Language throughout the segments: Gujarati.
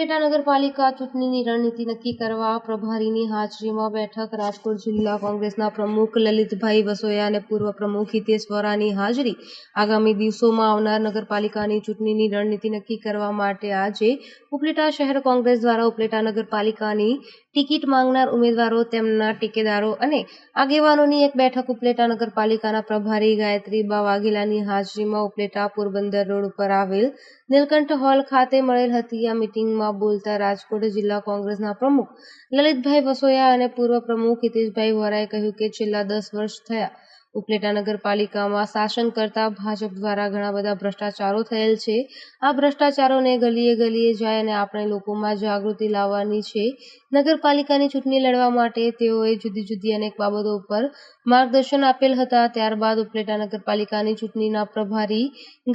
ઉપલેટા નગરપાલિકા ચૂંટણીની રણનીતિ નક્કી કરવા પ્રભારીની હાજરીમાં બેઠક. રાજકોટ જિલ્લા કોંગ્રેસના પ્રમુખ લલિતભાઈ વસોયા અને પૂર્વ પ્રમુખ હિતેશ વોરાની હાજરી. આગામી દિવસોમાં આવનાર નગરપાલિકાની ચૂંટણીની રણનીતિ નક્કી કરવા માટે આજે ઉપલેટા શહેર કોંગ્રેસ દ્વારા ઉપલેટા નગરપાલિકાની ટિકિટ માંગનાર ઉમેદવારો, તેમના ટેકેદારો અને આગેવાનોની એક બેઠક ઉપલેટા નગરપાલિકાના પ્રભારી ગાયત્રીબા વાઘેલાની હાજરીમાં ઉપલેટા પોરબંદર રોડ ઉપર આવેલ નીલકંઠ હોલ ખાતે મળેલ હતી. આ મિટિંગમાં બોલતા રાજકોટ જિલ્લા કોંગ્રેસના પ્રમુખ લલિતભાઈ વસોયા અને પૂર્વ પ્રમુખ હિતેશભાઈ વોરાએ કહ્યું કે છેલ્લા દસ વર્ષ થયા ઉપલેટા નગરપાલિકામાં શાસન કરતા ભાજપ દ્વારા ઘણા બધા ભ્રષ્ટાચારો થયેલ છે. આ ભ્રષ્ટાચારોને ગલીએ ગલીએ જાય અને આપણે લોકોમાં જાગૃતિ લાવવાની છે. નગરપાલિકાની ચૂંટણી લડવા માટે તેઓએ જુદી જુદી અનેક બાબતો ઉપર માર્ગદર્શન આપેલ હતા. ત્યારબાદ ઉપલેટા નગરપાલિકાની ચૂંટણીના પ્રભારી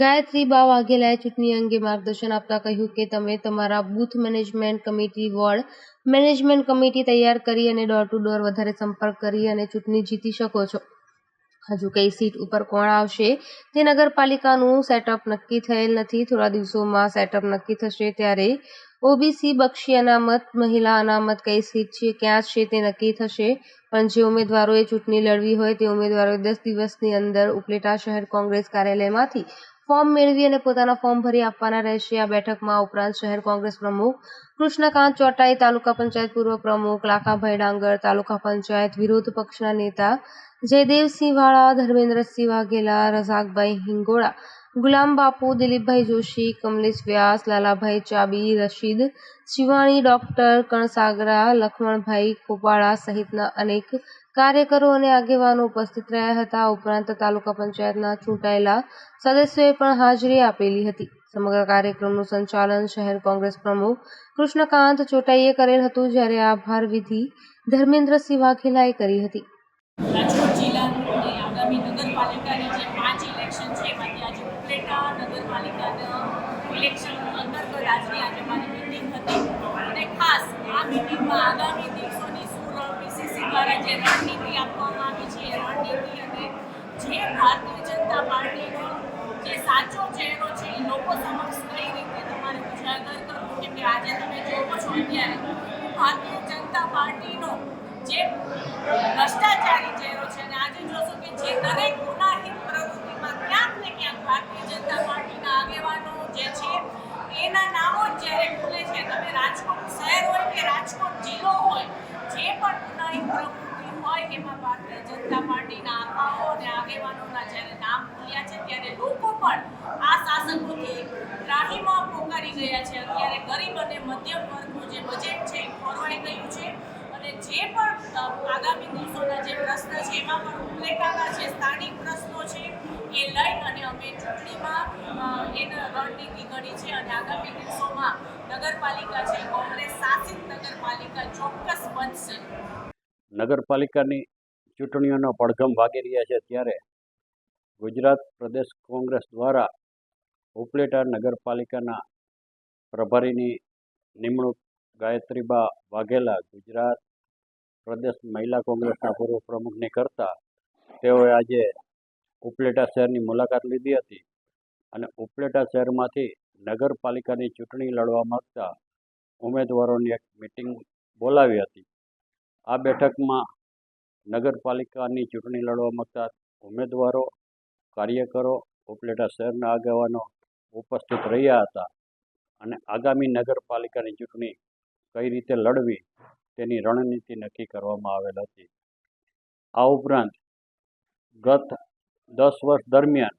ગાયત્રી બા વાઘેલાએ ચૂંટણી અંગે માર્ગદર્શન આપતા કહ્યું કે, તમે તમારા booth management committee ward management committee તૈયાર કરી અને ડોર ટુ ડોર વધારે સંપર્ક કરી અને ચૂંટણી જીતી શકો છો. હજુ કઈ સીટ ઉપર કોણ આવશે? તે નગરપાલિકાનું સેટઅપ નક્કી થયેલ નથી. થોડા દિવસોમાં સેટઅપ નક્કી થશે ત્યારે ઓબીસી બક્ષી અનામત મહિલા અનામત કઈ સીટ છે ક્યાં છે તે નક્કી થશે. પણ જે ઉમેદવારોએ ચૂંટણી લડવી હોય તે ઉમેદવારોએ દસ દિવસની અંદર ઉપલેટા શહેર કોંગ્રેસ કાર્યાલયમાંથી ફોર્મ મેળવી અને પોતાના ફોર્મ ભરી આપવાના રહેશે. આ બેઠકમાં ઉપરાંત શહેર કોંગ્રેસ પ્રમુખ કૃષ્ણકાંત ચોટાઈ, તાલુકા પંચાયત પૂર્વ પ્રમુખ લાખાભાઈ ડાંગર, તાલુકા પંચાયત વિરોધ પક્ષના નેતા જયદેવસિંહ વાળા, ધર્મેન્દ્રસિંહ વાઘેલા, રઝાકભાઈ હિંગોળા ગુલામ બાપુ, દિલીપભાઈ જોશી, કમલેશ વ્યાસ, લાલાભાઈ ચાબી, રશીદ શિવાણી, ડોક્ટર કણસાગરા, લખમણભાઈ ખોપાળા સહિતના અનેક કાર્યકરો અને આગેવાનો ઉપસ્થિત રહ્યા હતા. ઉપરાંત તાલુકા પંચાયતના ચૂંટાયેલા સદસ્યોએ પણ હાજરી આપેલી હતી. સમગ્ર કાર્યક્રમનું સંચાલન શહેર કોંગ્રેસ પ્રમુખ કૃષ્ણકાંત ચોટાઈએ કરેલ હતું, જ્યારે આભાર વિધિ ધર્મેન્દ્રસિંહ વાઘેલાએ કરી હતી. રાજકોટ જિલ્લા આગામી નગરપાલિકાની જે પાંચ ઇલેક્શન છે એમાંથી આજે ઉપલેટા નગરપાલિકાના ઇલેક્શન તો રાજની આજે મારી મિટિંગ હતી. અને ખાસ આ મિટિંગમાં આગામી દિવસોની શું પીસીસી દ્વારા જે રણનીતિ આપવામાં આવી છે, એ રણનીતિ અને જે ભારતીય જનતા પાર્ટીનો જે સાચો ચહેરો છે, એ લોકો સમક્ષ કઈ રીતે તમારે ઉજાગર કરવો? કેમ કે આજે તમે જોવો છો અત્યારે, ભારતીય જનતા પાર્ટીનો જે ભ્રષ્ટાચારી ચહેરો છે અને આજે જોશો કે જે દરેક ગુનાહિત પ્રવૃત્તિમાં ક્યાંક ને ક્યાંક ભારતીય જનતા પાર્ટીના આગેવાનો જે છે એના નામો જ જ્યારે ખુલે છે તમે રાજકોટ શહેર હોય કે રાજકોટ જિલ્લો હોય, જે પણ ગુનાહિત પ્રવૃત્તિ હોય, એમાં ભારતીય જનતા પાર્ટીના આકાઓ અને આગેવાનોના જ્યારે નામ ખુલ્યા છે, ત્યારે લોકો પણ આ શાસકોથી ત્રાહીમાં પોકારી ગયા છે. અત્યારે ગરીબ અને મધ્યમ વર્ગનું જે બજેટ છે, એ ખોરવાઈ ગયું છે. અને જે પણ આગામી દિવસોના જે પ્રશ્ન છે, એમાં પણ ઉપલેટાના જે સ્થાનિક પ્રશ્નો છે, એ લઈ અને અમે ચૂંટણીમાં એને રણનીતિ ઘડી છે અને આગામી દિવસોમાં ચોક્કસ બનશે. નગરપાલિકાની ચૂંટણીઓનો પડઘમ વાગી રહ્યા છે ત્યારે ગુજરાત પ્રદેશ કોંગ્રેસ દ્વારા ઉપલેટા નગરપાલિકાના પ્રભારીની નિમણૂક ગાયત્રીબા વાઘેલા ગુજરાત પ્રદેશ મહિલા કોંગ્રેસના પૂર્વ પ્રમુખની કરતા તેઓએ આજે ઉપલેટા શહેરની મુલાકાત લીધી હતી અને ઉપલેટા શહેરમાંથી નગરપાલિકાની ચૂંટણી લડવા માગતા ઉમેદવારોની એક મિટિંગ બોલાવી હતી. આ બેઠકમાં નગરપાલિકાની ચૂંટણી લડવા માગતા ઉમેદવારો, કાર્યકરો, ઉપલેટા શહેરના આગેવાનો ઉપસ્થિત રહ્યા હતા અને આગામી નગરપાલિકાની ચૂંટણી કઈ રીતે લડવી તેની રણનીતિ નક્કી કરવામાં આવેલ હતી. આ ઉપરાંત ગત દસ વર્ષ દરમિયાન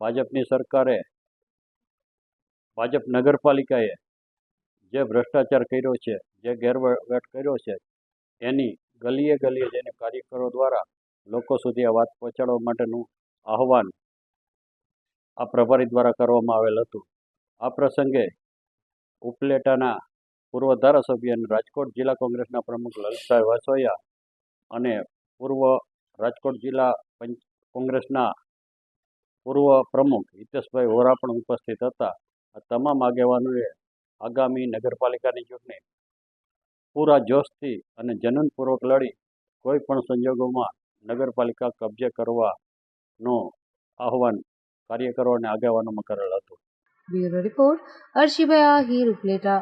ભાજપની સરકારે ભાજપ નગરપાલિકાએ જે ભ્રષ્ટાચાર કર્યો છે જે ગેરવહીવટ કર્યો છે, એની ગલીએ ગલીએ જઈને કાર્યકરો દ્વારા લોકો સુધી આ વાત પહોંચાડવા માટેનું આહવાન આ પ્રભારી દ્વારા કરવામાં આવેલ હતું. આ પ્રસંગે ઉપલેટાના પૂર્વ ધારાસભ્ય અને રાજકોટ જિલ્લા કોંગ્રેસના પ્રમુખ લલિતભાઈ વાસોયા અને પૂર્વ રાજકોટ જિલ્લા પંચ, કોંગ્રેસના પૂર્વ પ્રમુખ હિતેશભાઈ વોરા પણ ઉપસ્થિત હતા. આ તમામ આગેવાનોએ આગામી નગરપાલિકાની ચૂંટણી પૂરા જોશથી અને જનનપૂર્વક લડી કોઈ પણ સંજોગોમાં નગરપાલિકા કબજે કરવાનું આહવાન કાર્યકરો અને આગેવાનોમાં કરેલ હતું. રિપોર્ટ અર્શિભાઈ આહિર ઉપલેટા.